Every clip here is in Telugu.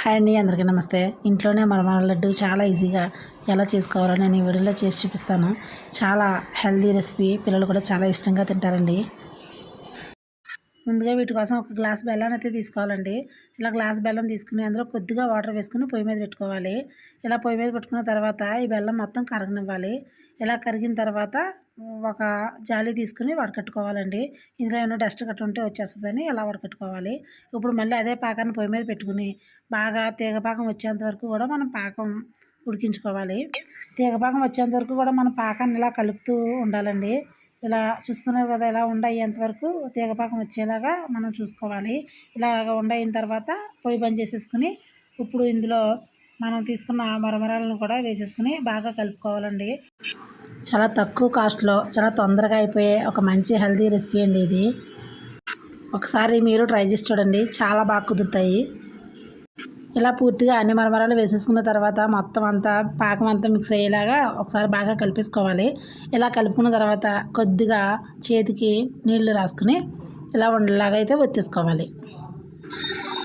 హాయ్ అండి అందరికీ నమస్తే. ఇంట్లోనే మరమర లడ్డు చాలా ఈజీగా ఎలా చేసుకోవాలో నేను ఈ వీడియోలో చేసి చూపిస్తాను. చాలా హెల్దీ రెసిపీ పిల్లలు కూడా చాలా ఇష్టంగా తింటారండి. ముందుగా వీటి కోసం ఒక గ్లాస్ బెల్లం అయితే తీసుకోవాలండి. ఇలా గ్లాస్ బెల్లం తీసుకుని అందులో కొద్దిగా వాటర్ వేసుకుని పొయ్యి మీద పెట్టుకోవాలి. ఇలా పొయ్యి మీద పెట్టుకున్న తర్వాత ఈ బెల్లం మొత్తం కరగనివ్వాలి. ఇలా కరిగిన తర్వాత ఒక జాలి తీసుకుని వడకట్టుకోవాలండి. ఇందులో ఏమైనా డస్ట్ కట్ట ఉంటే వచ్చేస్తుందని ఇలా వడకట్టుకోవాలి. ఇప్పుడు మళ్ళీ అదే పాకాన్ని పొయ్యి మీద పెట్టుకుని బాగా తీగ పాకం వచ్చేంత వరకు కూడా మనం పాకం ఉడికించుకోవాలి. తీగ పాకం వచ్చేంత వరకు కూడా మనం పాకాన్ని ఇలా కలుపుతూ ఉండాలండి. ఇలా చూస్తున్నారు కదా ఇలా ఉండయ్యేంత వరకు తీగపాకం వచ్చేలాగా మనం చూసుకోవాలి. ఇలాగ ఉండయిన తర్వాత పొయ్యి బంద్ చేసేసుకుని ఇప్పుడు ఇందులో మనం తీసుకున్న మరమరాలను కూడా వేసేసుకుని బాగా కలుపుకోవాలండి. చాలా తక్కువ కాస్ట్లో చాలా తొందరగా అయిపోయే ఒక మంచి హెల్తీ రెసిపీ అండి ఇది. ఒకసారి మీరు ట్రై చేసి చూడండి చాలా బాగా కుదురుతాయి. ఇలా పూర్తిగా అన్ని మరమరాలు వేసేసుకున్న తర్వాత మొత్తం అంతా పాకం అంతా మిక్స్ అయ్యేలాగా ఒకసారి బాగా కలిపేసుకోవాలి. ఇలా కలుపుకున్న తర్వాత కొద్దిగా చేతికి నీళ్ళు రాసుకుని ఇలా ఉండలాగా అయితే ఒత్తేసుకోవాలి.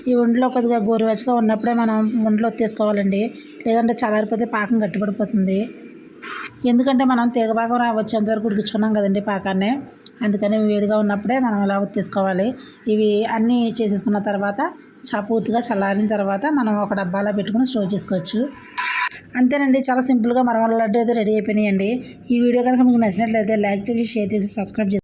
ఈ ఒంట్లో కొద్దిగా గోరువెచ్చగా ఉన్నప్పుడే మనం ఒంట్లో ఒత్తేసుకోవాలండి. లేదంటే చల్లారిపోతే పాకం గట్టిపడిపోతుంది. ఎందుకంటే మనం తీగ పాకం వచ్చేంత వరకు ఉడికించుకున్నాం కదండి పాకాన్ని. అందుకని వేడిగా ఉన్నప్పుడే మనం ఇలా ఒత్తేసుకోవాలి. ఇవి అన్నీ చేసేసుకున్న తర్వాత పూర్తిగా చల్లారిన తర్వాత మనం ఒక డబ్బాలో పెట్టుకుని స్టోర్ చేసుకోవచ్చు. అంతేనండి చాలా సింపుల్గా మరమల లడ్డు అయితే రెడీ అయిపోయినాయండి. ఈ వీడియో కనుక మీకు నచ్చినట్లయితే లైక్ చేసి షేర్ చేసి సబ్స్క్రైబ్ చేసి